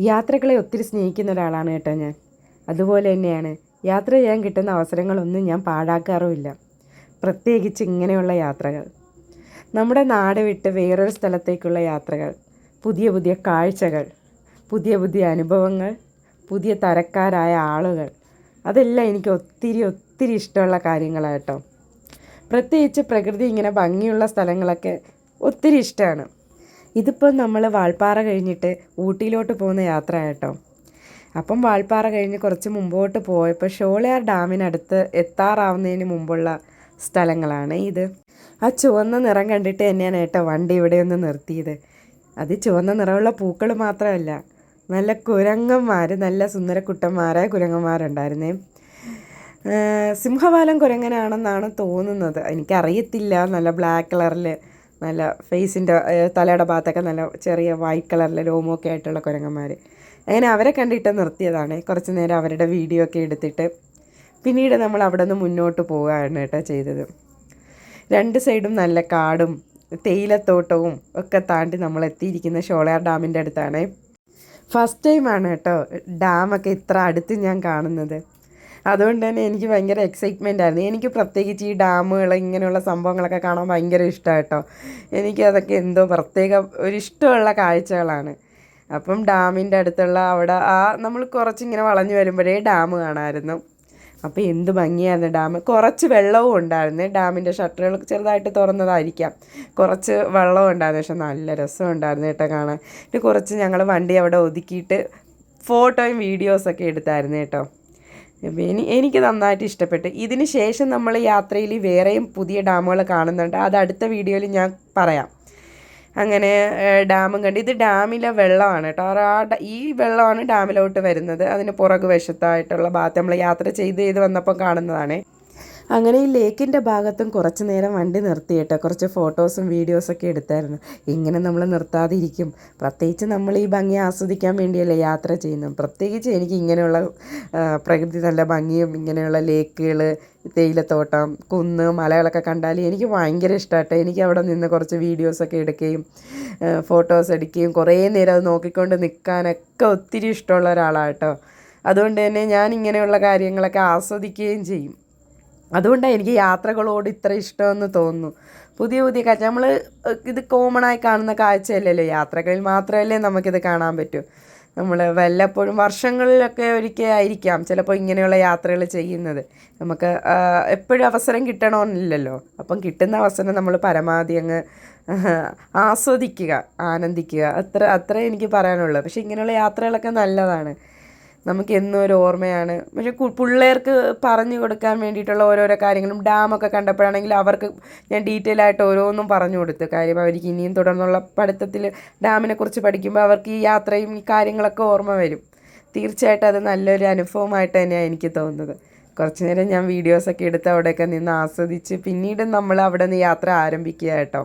യാത്രകളെ ഒത്തിരി സ്നേഹിക്കുന്ന ഒരാളാണ് കേട്ടോ ഞാൻ. അതുപോലെ തന്നെയാണ് യാത്ര ചെയ്യാൻ കിട്ടുന്ന അവസരങ്ങളൊന്നും ഞാൻ പാഴാക്കാറുമില്ല. പ്രത്യേകിച്ച് ഇങ്ങനെയുള്ള യാത്രകൾ. നമ്മുടെ നാട് വിട്ട് വേറൊരു സ്ഥലത്തേക്കുള്ള യാത്രകൾ. പുതിയ പുതിയ കാഴ്ചകൾ. പുതിയ പുതിയ അനുഭവങ്ങൾ. പുതിയ തരക്കാരായ ആളുകൾ. അതെല്ലാം എനിക്ക് ഒത്തിരി ഒത്തിരി ഇഷ്ടമുള്ള കാര്യങ്ങളാണ് കേട്ടോ. പ്രത്യേകിച്ച് പ്രകൃതി ഇങ്ങനെ ഭംഗിയുള്ള സ്ഥലങ്ങളൊക്കെ ഒത്തിരി ഇഷ്ടമാണ്. ഇതിപ്പോൾ നമ്മൾ വാൾപ്പാറ കഴിഞ്ഞിട്ട് ഊട്ടിയിലോട്ട് പോകുന്ന യാത്ര കേട്ടോ അപ്പം വാൾപ്പാറ കഴിഞ്ഞ് കുറച്ച് മുമ്പോട്ട് പോയപ്പോൾ ഷോളയാർ ഡാമിനടുത്ത് എത്താറാവുന്നതിന് മുമ്പുള്ള സ്ഥലങ്ങളാണ് ഇത്. ആ ചുവന്ന നിറം കണ്ടിട്ട് തന്നെയാണ് കേട്ടോ വണ്ടി ഇവിടെ ഒന്ന് നിർത്തിയത്. അത് ചുവന്ന നിറമുള്ള പൂക്കൾ മാത്രമല്ല നല്ല കുരങ്ങന്മാർ നല്ല സുന്ദര സുന്ദരക്കുട്ടന്മാരായ കുരങ്ങന്മാരുണ്ടായിരുന്നേ. സിംഹവാലം കുരങ്ങനാണെന്നാണ് തോന്നുന്നത്. എനിക്കറിയത്തില്ല നല്ല ബ്ലാക്ക് കളറിൽ നല്ല ഫേസിന്റെ തലയുടെ ഭാഗത്തൊക്കെ നല്ല ചെറിയ വൈറ്റ് കളറിലെ രോമൊക്കെ ആയിട്ടുള്ള കുരങ്ങന്മാർ അങ്ങനെ അവരെ കണ്ടിട്ട് നിർത്തിയതാണ്. കുറച്ച് നേരം അവരുടെ വീഡിയോ ഒക്കെ എടുത്തിട്ട് പിന്നീട് നമ്മൾ അവിടെ നിന്ന് മുന്നോട്ട് പോവുകയാണ് കേട്ടോ ചെയ്തത്. രണ്ട് സൈഡും നല്ല കാടും തേയിലത്തോട്ടവും ഒക്കെ താണ്ടി നമ്മൾ എത്തിയിരിക്കുന്ന ഷോളയാർ ഡാമിന്റെ അടുത്താണ്. ഫസ്റ്റ് ടൈമാണ് കേട്ടോ ഡാമൊക്കെ ഇത്ര അടുത്ത് ഞാൻ കാണുന്നത്. അതുകൊണ്ട് തന്നെ എനിക്ക് ഭയങ്കര എക്സൈറ്റ്മെന്റ് ആയിരുന്നു. എനിക്ക് പ്രത്യേകിച്ച് ഈ ഡാമുകൾ ഇങ്ങനെയുള്ള സംഭവങ്ങളൊക്കെ കാണാൻ ഭയങ്കര ഇഷ്ടമാണ് കേട്ടോ എനിക്കതൊക്കെ എന്തോ പ്രത്യേക ഒരു ഇഷ്ടമുള്ള കാഴ്ചകളാണ്. അപ്പം ഡാമിന്റെ അടുത്തുള്ള അവിടെ ആ നമ്മൾ കുറച്ചിങ്ങനെ വളഞ്ഞു വരുമ്പോഴേ ഡാം കാണാമായിരുന്നു. അപ്പോൾ എന്ത് ഭംഗിയായിരുന്നു ഡാം. കുറച്ച് വെള്ളവും ഉണ്ടായിരുന്നു. ഡാമിന്റെ ഷട്ടറുകൾ ചെറുതായിട്ട് തുറന്നതായിരിക്കാം. കുറച്ച് വെള്ളവും ഉണ്ടായിരുന്നു. പക്ഷെ നല്ല രസം ഉണ്ടായിരുന്നു കേട്ടോ കാണാൻ. പിന്നെ കുറച്ച് ഞങ്ങൾ വണ്ടി അവിടെ ഒതുക്കിയിട്ട് ഫോട്ടോയും വീഡിയോസൊക്കെ എടുത്തായിരുന്നു കേട്ടോ. എനിക്ക് നന്നായിട്ട് ഇഷ്ടപ്പെട്ടു. ഇതിന് ശേഷം നമ്മൾ യാത്രയിൽ വേറെയും പുതിയ ഡാമുകൾ കാണുന്നുണ്ട്. അത് അടുത്ത വീഡിയോയിൽ ഞാൻ പറയാം. അങ്ങനെ ഡാമും കണ്ട്. ഇത് ഡാമിലെ വെള്ളമാണ് കേട്ടോ. ആ ഈ വെള്ളമാണ് ഡാമിലോട്ട് വരുന്നത്. അതിന് പുറകു വശത്തായിട്ടുള്ള ഭാഗത്ത് നമ്മൾ യാത്ര ചെയ്ത് ചെയ്ത് വന്നപ്പോൾ കാണുന്നതാണ്. അങ്ങനെ ഈ ലേക്കിന്റെ ഭാഗത്തും കുറച്ച് നേരം വണ്ടി നിർത്തിയിട്ട് കുറച്ച് ഫോട്ടോസും വീഡിയോസൊക്കെ എടുത്തായിരുന്നു. ഇങ്ങനെ നമ്മൾ നിർത്താതിരിക്കും. പ്രത്യേകിച്ച് നമ്മൾ ഈ ഭംഗി ആസ്വദിക്കാൻ വേണ്ടിയല്ലേ യാത്ര ചെയ്യുന്നത്. പ്രത്യേകിച്ച് എനിക്ക് ഇങ്ങനെയുള്ള പ്രകൃതി നല്ല ഭംഗിയും ഇങ്ങനെയുള്ള ലേക്കുകൾ തേയിലത്തോട്ടം കുന്ന് മലകളൊക്കെ കണ്ടാൽ എനിക്ക് ഭയങ്കര ഇഷ്ടമായിട്ട് എനിക്ക് അവിടെ നിന്ന് കുറച്ച് വീഡിയോസൊക്കെ എടുക്കുകയും ഫോട്ടോസ് എടുക്കുകയും കുറേ നേരം അത് നോക്കിക്കൊണ്ട് നിൽക്കാനൊക്കെ ഒത്തിരി ഇഷ്ടമുള്ള ഒരാളാട്ടോ. അതുകൊണ്ട് തന്നെ ഞാൻ ഇങ്ങനെയുള്ള കാര്യങ്ങളൊക്കെ ആസ്വദിക്കുകയും ചെയ്യും. അതുകൊണ്ടാണ് എനിക്ക് യാത്രകളോട് ഇത്ര ഇഷ്ടമെന്ന് തോന്നുന്നു. പുതിയ പുതിയ കാഴ്ച. നമ്മൾ ഇത് കോമൺ ആയി കാണുന്ന കാഴ്ചയല്ലല്ലോ. യാത്രകളിൽ മാത്രമല്ലേ നമുക്കിത് കാണാൻ പറ്റൂ. നമ്മൾ വല്ലപ്പോഴും വർഷങ്ങളിലൊക്കെ ഒരിക്കൽ ആയിരിക്കാം ചിലപ്പോൾ ഇങ്ങനെയുള്ള യാത്രകൾ ചെയ്യുന്നത്. നമുക്ക് എപ്പോഴും അവസരം കിട്ടണമെന്നില്ലല്ലോ അപ്പം കിട്ടുന്ന അവസരം നമ്മൾ പരമാവധി അങ്ങ് ആസ്വദിക്കുക ആനന്ദിക്കുക. അത്ര അത്ര എനിക്ക് പറയാനുള്ളൂ. പക്ഷേ ഇങ്ങനെയുള്ള യാത്രകളൊക്കെ നല്ലതാണ്. നമുക്ക് എന്നും ഒരു ഓർമ്മയാണ്. പക്ഷേ പിള്ളേർക്ക് പറഞ്ഞു കൊടുക്കാൻ വേണ്ടിയിട്ടുള്ള ഓരോരോ കാര്യങ്ങളും ഡാമൊക്കെ കണ്ടപ്പോഴാണെങ്കിൽ അവർക്ക് ഞാൻ ഡീറ്റെയിൽ ആയിട്ട് ഓരോന്നും പറഞ്ഞു കൊടുത്ത്. കാര്യം അവർക്ക് ഇനിയും തുടർന്നുള്ള പഠിത്തത്തിൽ ഡാമിനെക്കുറിച്ച് പഠിക്കുമ്പോൾ അവർക്ക് ഈ യാത്രയും ഈ കാര്യങ്ങളൊക്കെ ഓർമ്മ വരും. തീർച്ചയായിട്ടും അത് നല്ലൊരു അനുഭവമായിട്ട് തന്നെയാണ് എനിക്ക് തോന്നുന്നത്. കുറച്ച് നേരം ഞാൻ വീഡിയോസൊക്കെ എടുത്ത് അവിടെയൊക്കെ നിന്ന് ആസ്വദിച്ച് പിന്നീട് നമ്മൾ അവിടെ നിന്ന് യാത്ര ആരംഭിക്കുക കേട്ടോ.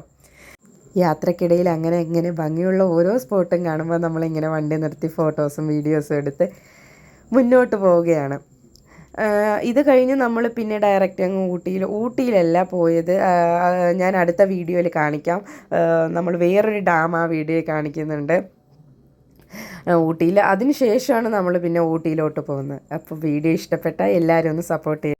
യാത്രക്കിടയിൽ അങ്ങനെ ഇങ്ങനെ ഭംഗിയുള്ള ഓരോ സ്പോട്ടും കാണുമ്പോൾ നമ്മളിങ്ങനെ വണ്ടി നിർത്തി ഫോട്ടോസും വീഡിയോസും എടുത്ത് മുന്നോട്ട് പോവുകയാണ്. ഇത് കഴിഞ്ഞ് നമ്മൾ പിന്നെ ഡയറക്റ്റ് അങ്ങ് ഊട്ടിയിൽ ഊട്ടിയിലല്ല പോയത്. ഞാൻ അടുത്ത വീഡിയോയിൽ കാണിക്കാം. നമ്മൾ വേറൊരു ഡാം ആ വീഡിയോയിൽ കാണിക്കുന്നുണ്ട്. ഊട്ടിയിൽ. അതിന് ശേഷമാണ് നമ്മൾ പിന്നെ ഊട്ടിയിലോട്ട് പോകുന്നത്. അപ്പോൾ വീഡിയോ ഇഷ്ടപ്പെട്ടാൽ എല്ലാവരും ഒന്ന് സപ്പോർട്ട് ചെയ്യുക